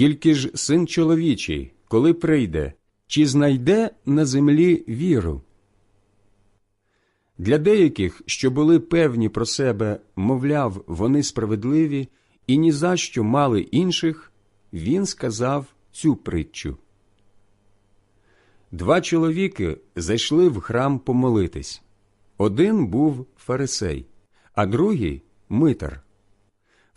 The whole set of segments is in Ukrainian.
Тільки ж син чоловічий, коли прийде, чи знайде на землі віру? Для деяких, що були певні про себе, мовляв, вони справедливі і ні за що мали інших, він сказав цю притчу. Два чоловіки зайшли в храм помолитись. Один був фарисей, а другий митар.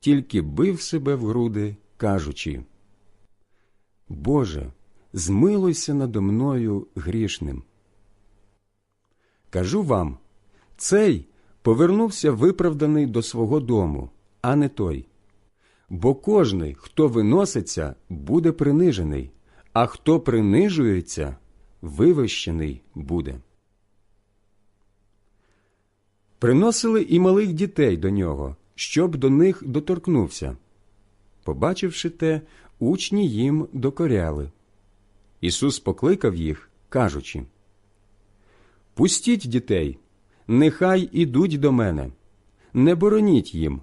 тільки бив себе в груди, кажучи Боже, змилуйся надо мною грішним. Кажу вам, цей повернувся виправданий до свого дому, а не той. Бо кожний, хто виноситься, буде принижений, а хто принижується, вивищений буде. Приносили і малих дітей до нього, щоб до них доторкнувся. Побачивши те, учні їм докоряли. Ісус покликав їх, кажучи Пустіть дітей, нехай ідуть до мене, не бороніть їм,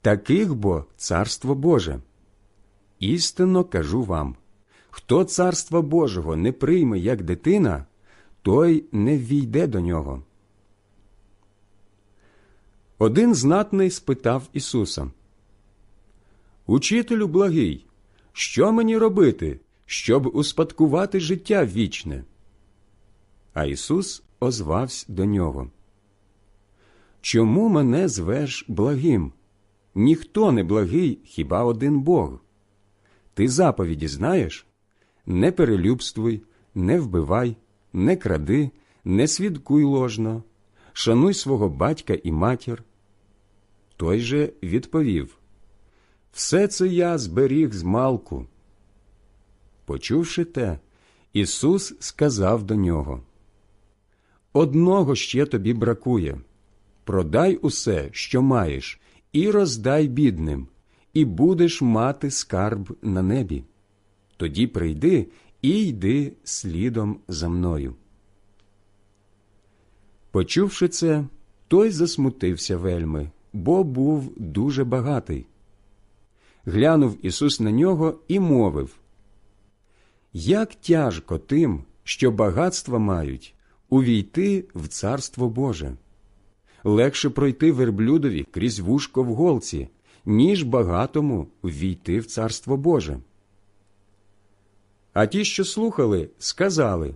таких бо царство Боже. Істинно кажу вам хто царства Божого не прийме як дитина, той не ввійде до нього. Один знатний спитав Ісуса Учителю благий, що мені робити, щоб успадкувати життя вічне? А Ісус озвався до нього. Чому мене звеш благим? Ніхто не благий, хіба один Бог. Ти заповіді знаєш? Не перелюбствуй, не вбивай, не кради, не свідкуй ложно, шануй свого батька і матір. Той же відповів Все це я зберіг з малку. Почувши те, Ісус сказав до нього Одного ще тобі бракує продай усе, що маєш, і роздай бідним, і будеш мати скарб на небі. Тоді прийди і йди слідом за мною. Почувши це, той засмутився вельми, бо був дуже багатий. Глянув Ісус на нього і мовив Як тяжко тим, що багатства мають, увійти в Царство Боже. Легше пройти верблюдові крізь вушко в голці, ніж багатому ввійти в Царство Боже. А ті, що слухали, сказали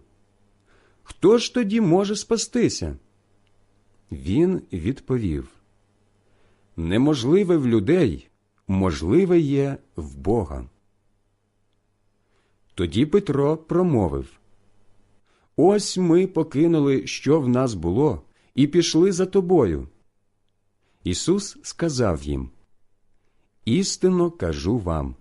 Хто ж тоді може спастися? Він відповів Неможливе в людей, можливе є в Бога. Тоді Петро промовив Ось ми покинули, що в нас було, і пішли за тобою. Ісус сказав їм Істинно кажу вам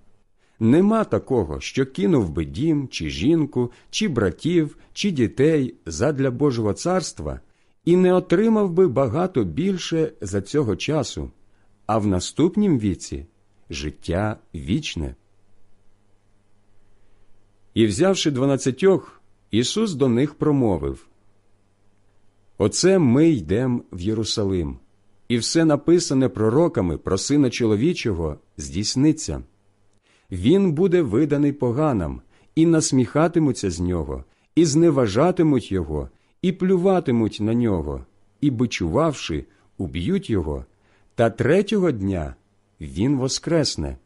нема такого, що кинув би дім, чи жінку, чи братів, чи дітей задля Божого царства і не отримав би багато більше за цього часу, а в наступнім віці життя вічне. І, взявши дванадцятьох, Ісус до них промовив Оце ми йдемо в Єрусалим, і все написане пророками про Сина чоловічого здійсниться. Він буде виданий поганам, і насміхатимуться з нього, і зневажатимуть його, і плюватимуть на нього, і, бичувавши, уб'ють його, та третього дня він воскресне.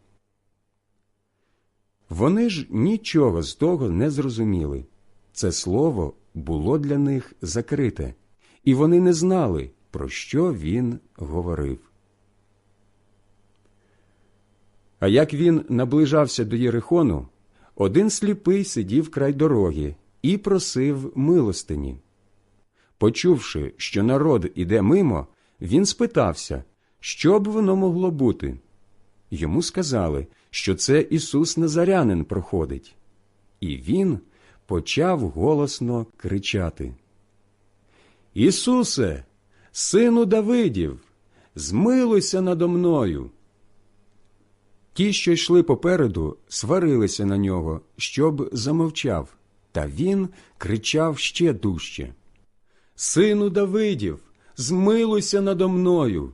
Вони ж нічого з того не зрозуміли. Це слово було для них закрите, і вони не знали, про що він говорив. А як він наближався до Єрихону, один сліпий сидів край дороги і просив милостині. Почувши, що народ іде мимо, він спитався, що б воно могло бути. Йому сказали, що це Ісус Назарянин проходить. І він почав голосно кричати: Ісусе, сину Давидів, змилуйся надо мною. Ті, що йшли попереду, сварилися на нього, щоб замовчав, та він кричав ще дужче. Сину Давидів, змилуйся надо мною.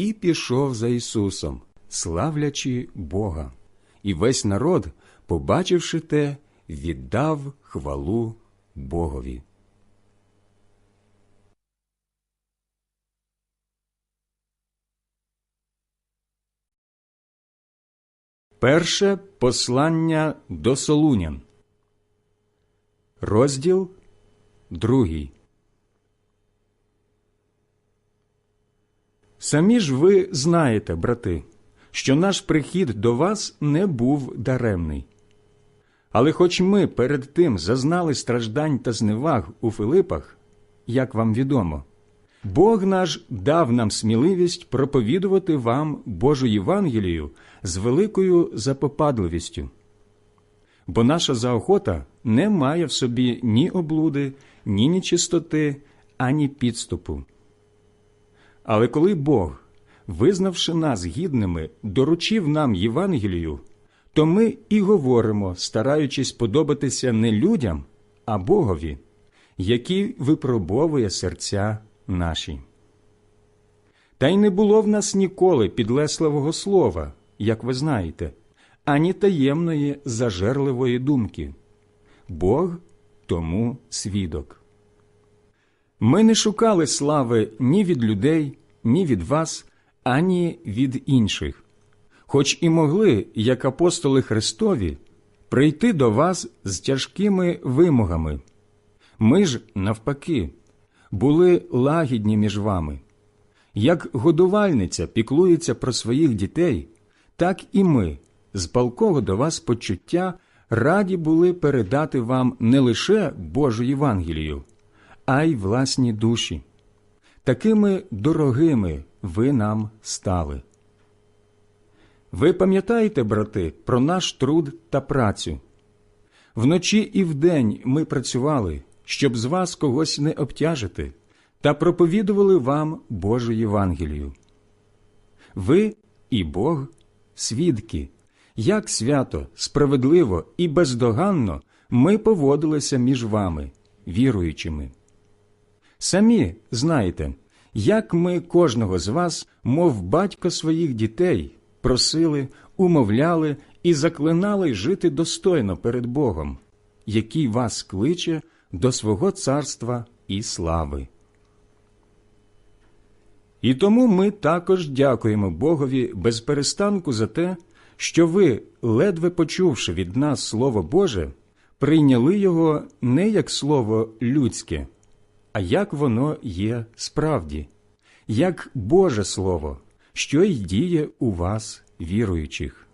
і пішов за Ісусом, славлячи Бога. І весь народ, побачивши те, віддав хвалу Богові. Перше послання до Солунян. Розділ другий. Самі ж ви знаєте, брати, що наш прихід до вас не був даремний. Але хоч ми перед тим зазнали страждань та зневаг у Филипах, як вам відомо, Бог наш дав нам сміливість проповідувати вам Божу Євангелію з великою запопадливістю. Бо наша заохота не має в собі ні облуди, ні нечистоти, ані підступу. Але коли Бог, визнавши нас гідними, доручив нам Євангелію, то ми і говоримо, стараючись подобатися не людям, а Богові, який випробовує серця наші. Та й не було в нас ніколи підлесливого слова, як ви знаєте, ані таємної зажерливої думки. Бог тому свідок. Ми не шукали слави ні від людей, ні від вас, ані від інших, хоч і могли, як апостоли Христові, прийти до вас з тяжкими вимогами. Ми ж, навпаки, були лагідні між вами. Як годувальниця піклується про своїх дітей, так і ми, з палкого до вас почуття, раді були передати вам не лише Божу Євангелію, а й власні душі. Такими дорогими ви нам стали. Ви пам'ятаєте, брати, про наш труд та працю. Вночі і вдень ми працювали, щоб з вас когось не обтяжити, та проповідували вам Божу Євангелію. Ви і Бог свідки, як свято, справедливо і бездоганно ми поводилися між вами, віруючими. Самі знаєте, як ми кожного з вас, мов батько своїх дітей, просили, умовляли і заклинали жити достойно перед Богом, який вас кличе до свого царства і слави. І тому ми також дякуємо Богові без перестанку за те, що ви, ледве почувши від нас Слово Боже, прийняли його не як слово людське, а як воно є справді, як Боже Слово, що й діє у вас, віруючих.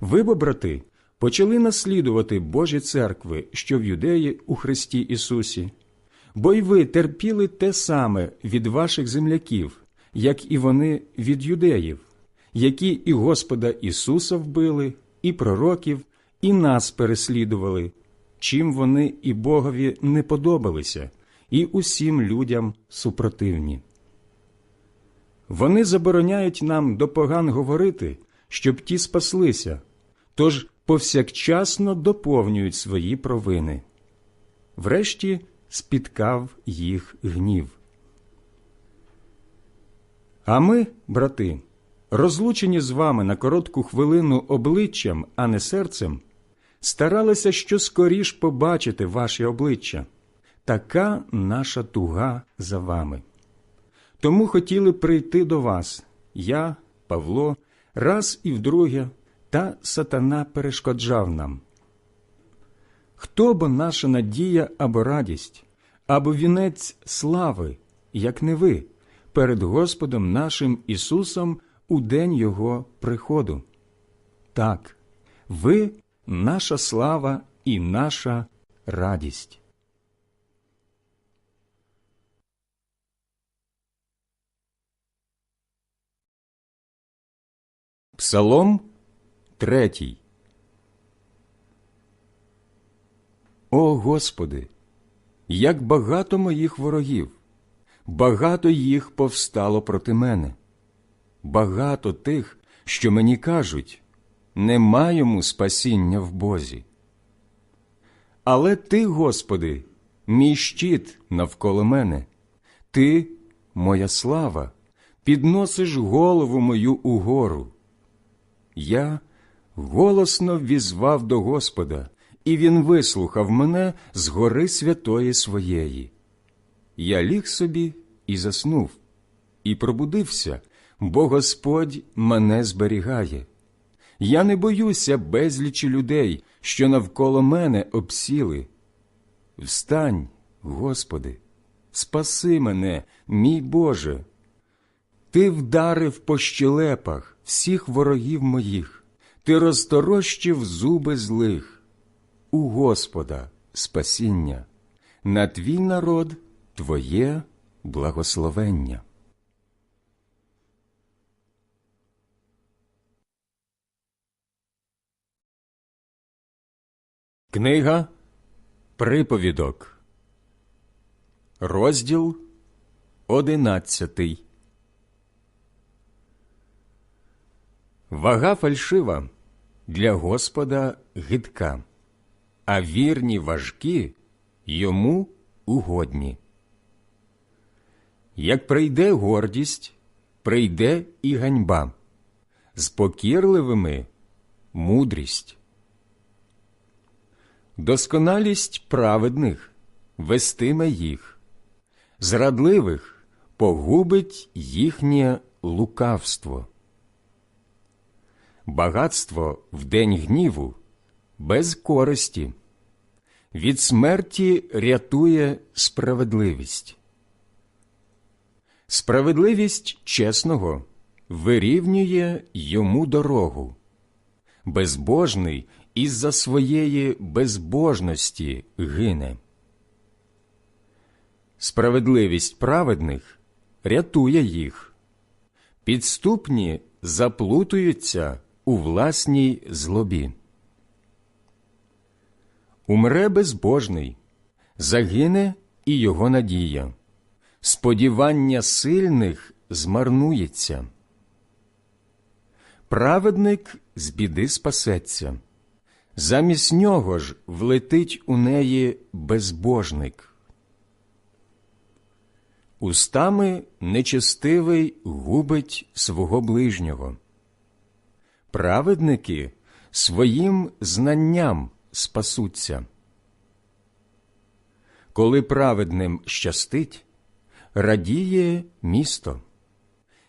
Ви, бо, брати, почали наслідувати Божі церкви, що в юдеї у Христі Ісусі, бо й ви терпіли те саме від ваших земляків, як і вони від юдеїв, які і Господа Ісуса вбили, і пророків, і нас переслідували, чим вони і Богові не подобалися, і усім людям супротивні. Вони забороняють нам до поган говорити, щоб ті спаслися, тож повсякчасно доповнюють свої провини. Врешті спіткав їх гнів. А ми, брати, розлучені з вами на коротку хвилину обличчям, а не серцем, старалися що скоріш побачити ваші обличчя. Така наша туга за вами. Тому хотіли прийти до вас, я, Павло, раз і вдруге, та сатана перешкоджав нам. Хто бо наша надія або радість, або вінець слави, як не ви, перед Господом нашим Ісусом у день Його приходу? Так, ви наша слава і наша радість. Псалом третій. О Господи, як багато моїх ворогів, багато їх повстало проти мене, багато тих, що мені кажуть, нема йому спасіння в Бозі. Але Ти, Господи, мій щит навколо мене, Ти, моя слава, підносиш голову мою угору. Я голосно візвав до Господа, і Він вислухав мене з гори святої своєї. Я ліг собі і заснув, і пробудився, бо Господь мене зберігає. Я не боюся безлічі людей, що навколо мене обсіли. Встань, Господи, спаси мене, мій Боже. Ти вдарив по щелепах всіх ворогів моїх, ти розторощив зуби злих. У Господа спасіння, на твій народ Твоє благословення. Книга Приповідок, розділ одинадцятий. Вага фальшива для Господа гидка, а вірні важкі йому угодні. Як прийде гордість, прийде і ганьба, з покірливими мудрість. Досконалість праведних вестиме їх, зрадливих погубить їхнє лукавство. Багатство в день гніву без користі, від смерті рятує справедливість. Справедливість чесного вирівнює йому дорогу, безбожний із-за своєї безбожності гине. Справедливість праведних рятує їх, підступні заплутуються у власній злобі. Умре безбожний, загине і його надія, сподівання сильних змарнується. Праведник з біди спасеться, замість нього ж влетить у неї безбожник. Устами нечестивий губить свого ближнього. Праведники своїм знанням спасуться. Коли праведним щастить, радіє місто.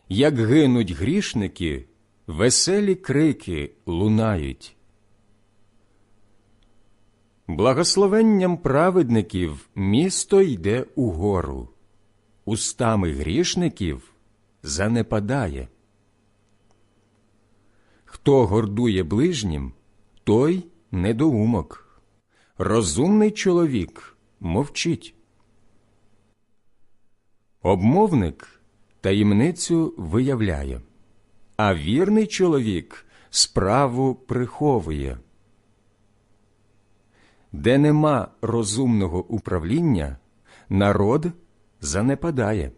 Як гинуть грішники, веселі крики лунають. Благословенням праведників місто йде угору, устами грішників занепадає. Хто гордує ближнім, той недоумок. Розумний чоловік мовчить. Обмовник таємницю виявляє, а вірний чоловік справу приховує. Де нема розумного управління, народ занепадає.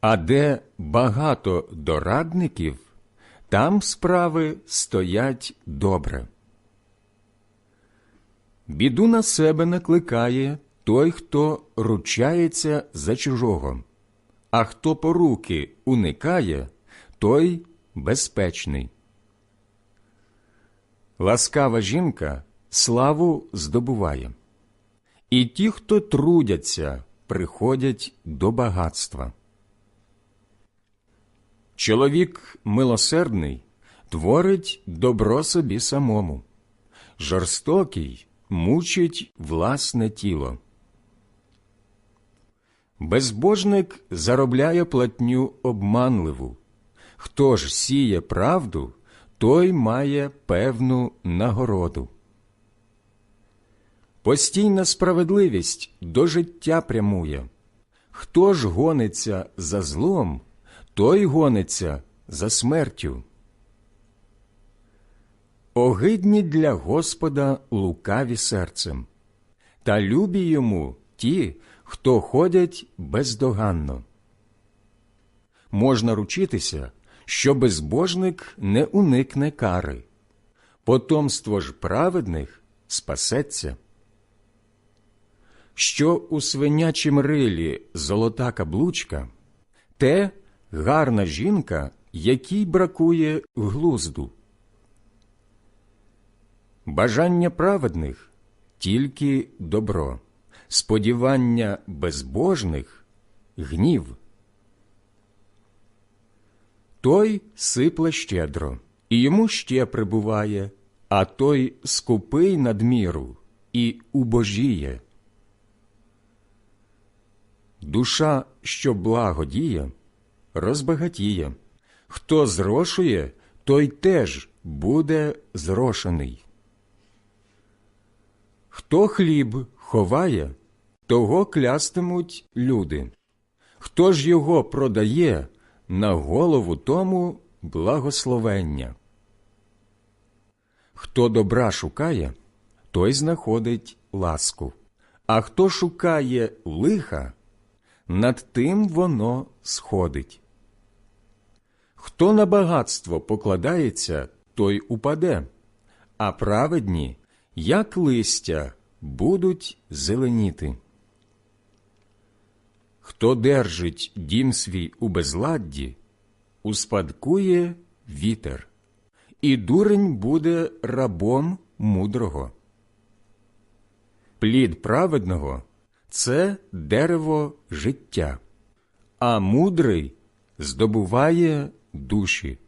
А де багато дорадників, там справи стоять добре. Біду на себе накликає той, хто ручається за чужого, а хто поруки уникає, той безпечний. Ласкава жінка славу здобуває, і ті, хто трудяться, приходять до багатства. Чоловік милосердний творить добро собі самому, жорстокий мучить власне тіло. Безбожник заробляє платню обманливу. Хто ж сіє правду, той має певну нагороду. Постійна справедливість до життя прямує. Хто ж гониться за злом, той гониться за смертю. Огидні для Господа лукаві серцем, та любі йому ті, хто ходять бездоганно. Можна ручитися, що безбожник не уникне кари, потомство ж праведних спасеться. Що у свинячім рилі золота каблучка, те гарна жінка, якій бракує глузду. Бажання праведних тільки добро, сподівання безбожних гнів. Той сипле щедро, і йому ще прибуває, а той скупий надміру і убожіє. Душа, що благодіє, розбагатіє. Хто зрошує, той теж буде зрошений. Хто хліб ховає, того клястимуть люди. Хто ж його продає, на голову тому благословення. Хто добра шукає, той знаходить ласку, а хто шукає лиха, над тим воно сходить. Хто на багатство покладається, той упаде, а праведні, як листя, будуть зеленіти. Хто держить дім свій у безладді, успадкує вітер, і дурень буде рабом мудрого. Плід праведного це дерево життя, а мудрий здобуває душі.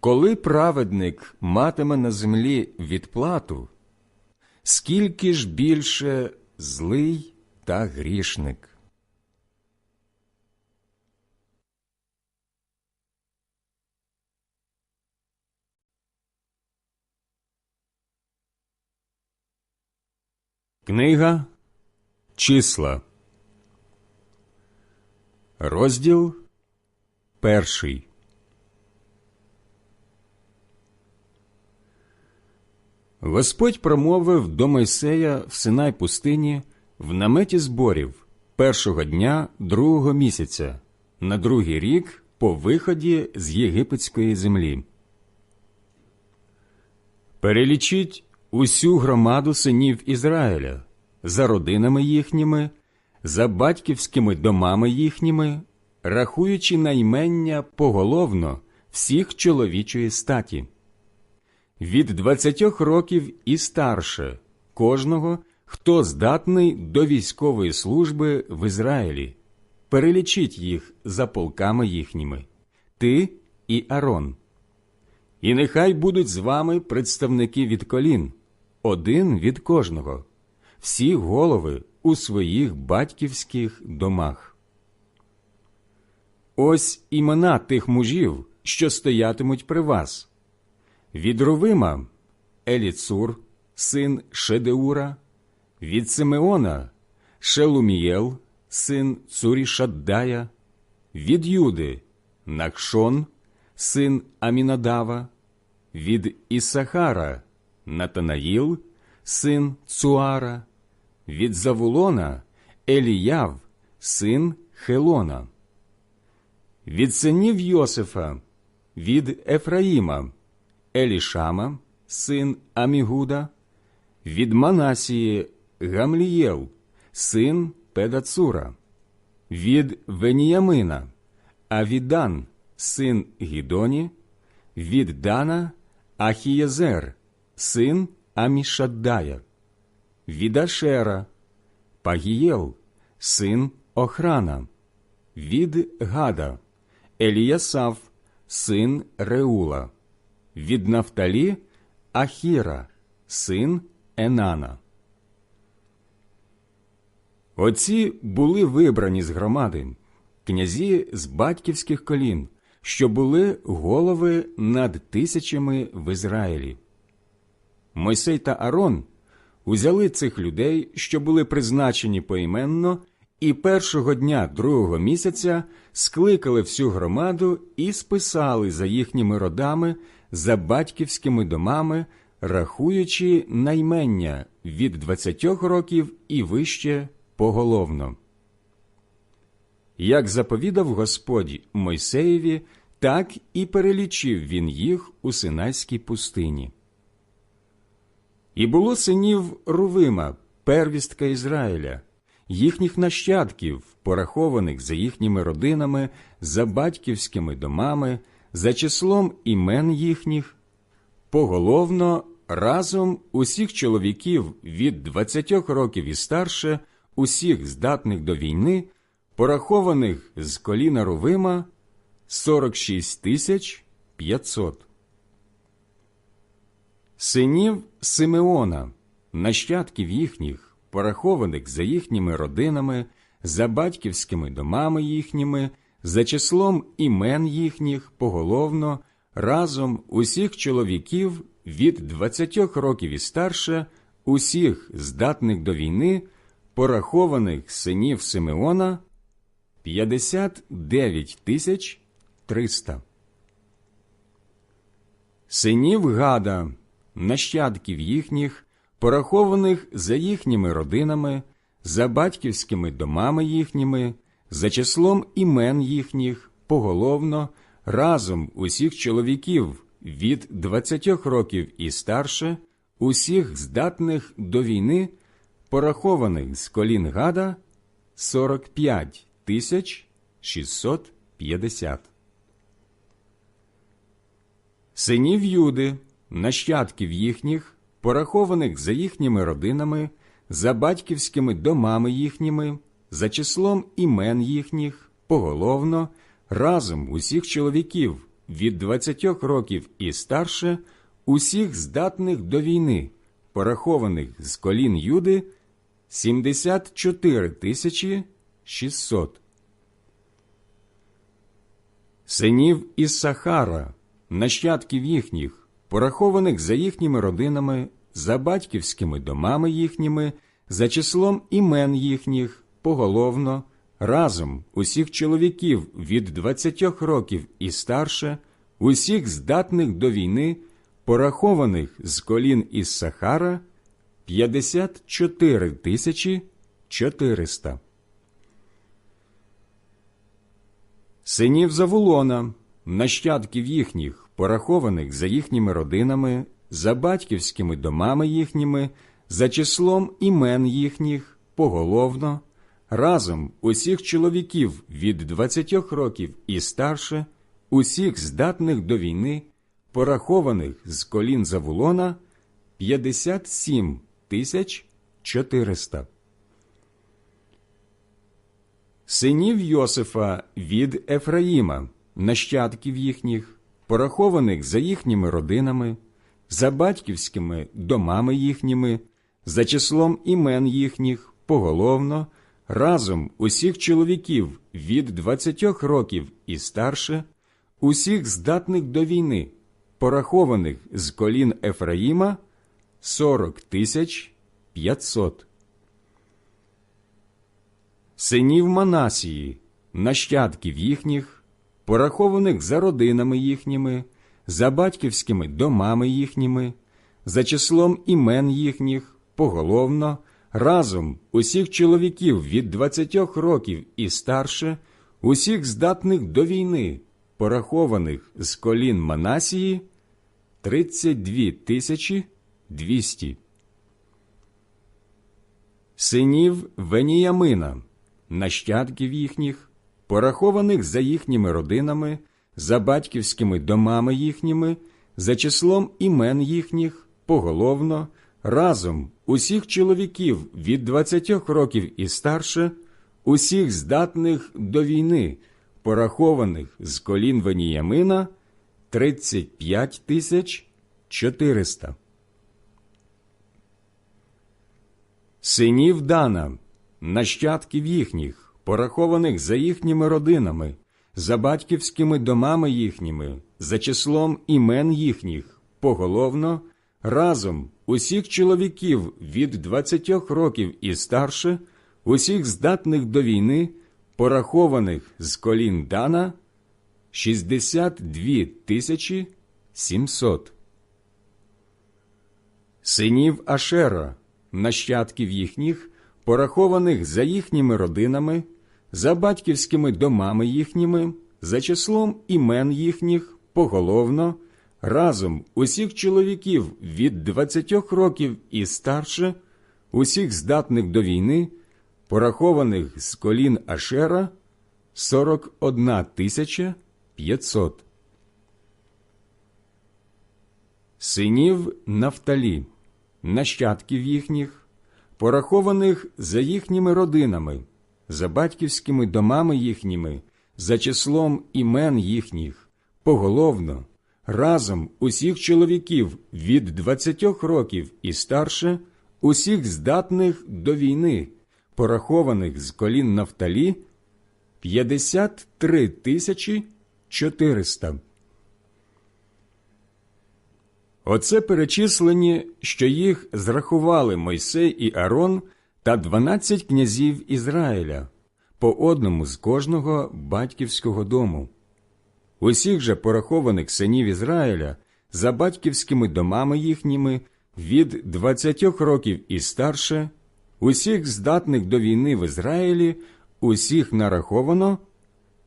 Коли праведник матиме на землі відплату, скільки ж більше злий та грішник. Книга Числа, розділ перший. Господь промовив до Мойсея в Синай пустині в наметі зборів першого дня другого місяця, на другий рік по виході з єгипетської землі. Перелічіть усю громаду синів Ізраїля за родинами їхніми, за батьківськими домами їхніми, рахуючи наймення поголовно всіх чоловічої статі. Від двадцятьох років і старше кожного, хто здатний до військової служби в Ізраїлі, перелічіть їх за полками їхніми, ти і Арон. І нехай будуть з вами представники від колін, один від кожного, всі голови у своїх батьківських домах. Ось імена тих мужів, що стоятимуть при вас. Від Рувима Еліцур, син Шедеура, від Симеона Шелумієл, син Цурішаддая, від Юди Накшон, син Амінадава, від Ісахара Натанаїл, син Цуара, від Завулона Еліяв, син Хелона. Від синів Йосифа, від Ефраїма, Елішама, син Амігуда, від Манасії Гамлієл, син Педацура, від Веніямина, Авідан, син Гідоні, від Дана Ахієзер, син Амішаддая, від Ашера, Пагієл, син Охрана, від Гада, Еліясав, син Реула, від Нафталі Ахіра, син Енана. Оці були вибрані з громади, князі з батьківських колін, що були голови над тисячами в Ізраїлі. Мойсей та Арон узяли цих людей, що були призначені поіменно, і першого дня другого місяця скликали всю громаду і списали за їхніми родами, за батьківськими домами, рахуючи наймення від двадцятьох років і вище поголовно. Як заповідав Господь Мойсеєві, так і перелічив він їх у Синайській пустині. І було синів Рувима, первістка Ізраїля, їхніх нащадків, порахованих за їхніми родинами, за батьківськими домами, за числом імен їхніх, поголовно разом усіх чоловіків від двадцятьох років і старше, усіх здатних до війни, порахованих з коліна Рувима 46 тисяч 500. Синів Симеона, нащадків їхніх, порахованих за їхніми родинами, за батьківськими домами їхніми, за числом імен їхніх поголовно, разом усіх чоловіків від двадцятьох років і старше, усіх здатних до війни, порахованих синів Симеона 59 тисяч 300. Синів Гада, нащадків їхніх, порахованих за їхніми родинами, за батьківськими домами їхніми, за числом імен їхніх, поголовно, разом усіх чоловіків від двадцятьох років і старше, усіх здатних до війни, порахованих з колін Гада 45 тисяч 650. Синів Юди, нащадків їхніх, порахованих за їхніми родинами, за батьківськими домами їхніми, за числом імен їхніх, поголовно, разом усіх чоловіків від двадцятьох років і старше, усіх здатних до війни, порахованих з колін Юди 74 тисячі 600. Синів Іссахара, нащадків їхніх, порахованих за їхніми родинами, за батьківськими домами їхніми, за числом імен їхніх, поголовно, разом усіх чоловіків від двадцятьох років і старше, усіх здатних до війни, порахованих з колін Іссахара 54 тисячі 400. Синів Завулона, нащадків їхніх, порахованих за їхніми родинами, за батьківськими домами їхніми, за числом імен їхніх, поголовно, разом усіх чоловіків від двадцятьох років і старше, усіх здатних до війни, порахованих з колін Завулона, 57 тисяч 400. Синів Йосифа від Ефраїма, нащадків їхніх, порахованих за їхніми родинами, за батьківськими домами їхніми, за числом імен їхніх, поголовно, разом усіх чоловіків від 20 років і старше, усіх здатних до війни, порахованих з колін Ефраїма, 40 тисяч 500 синів Манасії, нащадків їхніх, порахованих за родинами їхніми, за батьківськими домами їхніми, за числом імен їхніх, поголовно, разом усіх чоловіків від двадцятьох років і старше, усіх здатних до війни, порахованих з колін Манасії, тридцять дві тисячі двісті. Синів Веніямина, нащадків їхніх, порахованих за їхніми родинами, за батьківськими домами їхніми, за числом імен їхніх, поголовно, разом усіх чоловіків від двадцятьох років і старше, усіх здатних до війни, порахованих з колін Веніямина, тридцять п'ять тисяч чотириста. Синів Дана, нащадків їхніх, порахованих за їхніми родинами, за батьківськими домами їхніми, за числом імен їхніх, поголовно, разом усіх чоловіків від двадцятьох років і старше, усіх здатних до війни, порахованих з колін Дана, шістдесят дві тисячі сімсот. Синів Ашера, нащадків їхніх, порахованих за їхніми родинами, за батьківськими домами їхніми, за числом імен їхніх, поголовно, разом усіх чоловіків від двадцятьох років і старше, усіх здатних до війни, порахованих з колін Ашера, сорок одна тисяча п'ятсот. Синів Нафталі, нащадків їхніх, порахованих за їхніми родинами, за батьківськими домами їхніми, за числом імен їхніх, поголовно, разом усіх чоловіків від двадцятьох років і старше, усіх здатних до війни, порахованих з колін Нафталі, п'ятдесят три тисячі чотириста. Оце перечислені, що їх зрахували Мойсей і Арон та дванадцять князів Ізраїля, по одному з кожного батьківського дому. Усіх же порахованих синів Ізраїля за батьківськими домами їхніми від двадцятьох років і старше, усіх здатних до війни в Ізраїлі, усіх нараховано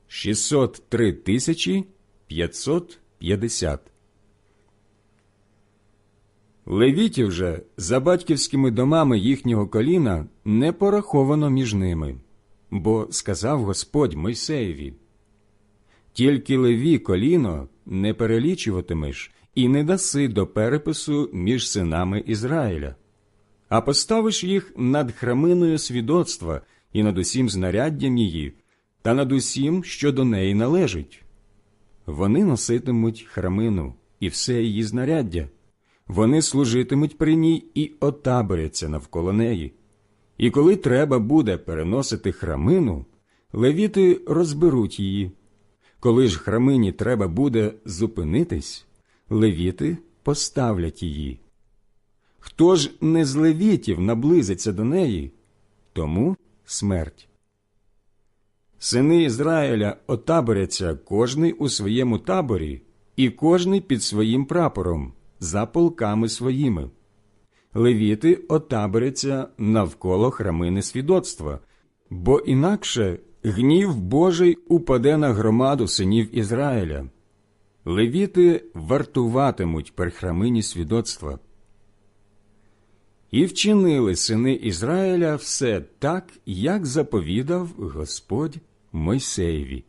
603 тисячі 550. Левітів же за батьківськими домами їхнього коліна не пораховано між ними, бо сказав Господь Мойсеєві Тільки леві коліно не перелічуватимеш і не даси до перепису між синами Ізраїля, а поставиш їх над храминою свідоцтва і над усім знаряддям її, та над усім, що до неї належить. Вони носитимуть храмину і все її знаряддя вони служитимуть при ній і отаборяться навколо неї. І коли треба буде переносити храмину, левіти розберуть її. Коли ж храмині треба буде зупинитись, левіти поставлять її. Хто ж не з левітів наблизиться до неї, тому смерть. Сини Ізраїля отаборяться кожний у своєму таборі, і кожний під своїм прапором за полками своїми. Левіти отаборяться навколо храмини свідоцтва, бо інакше гнів Божий упаде на громаду синів Ізраїля. Левіти вартуватимуть при храмині свідоцтва. І вчинили сини Ізраїля все так, як заповідав Господь Мойсеєві.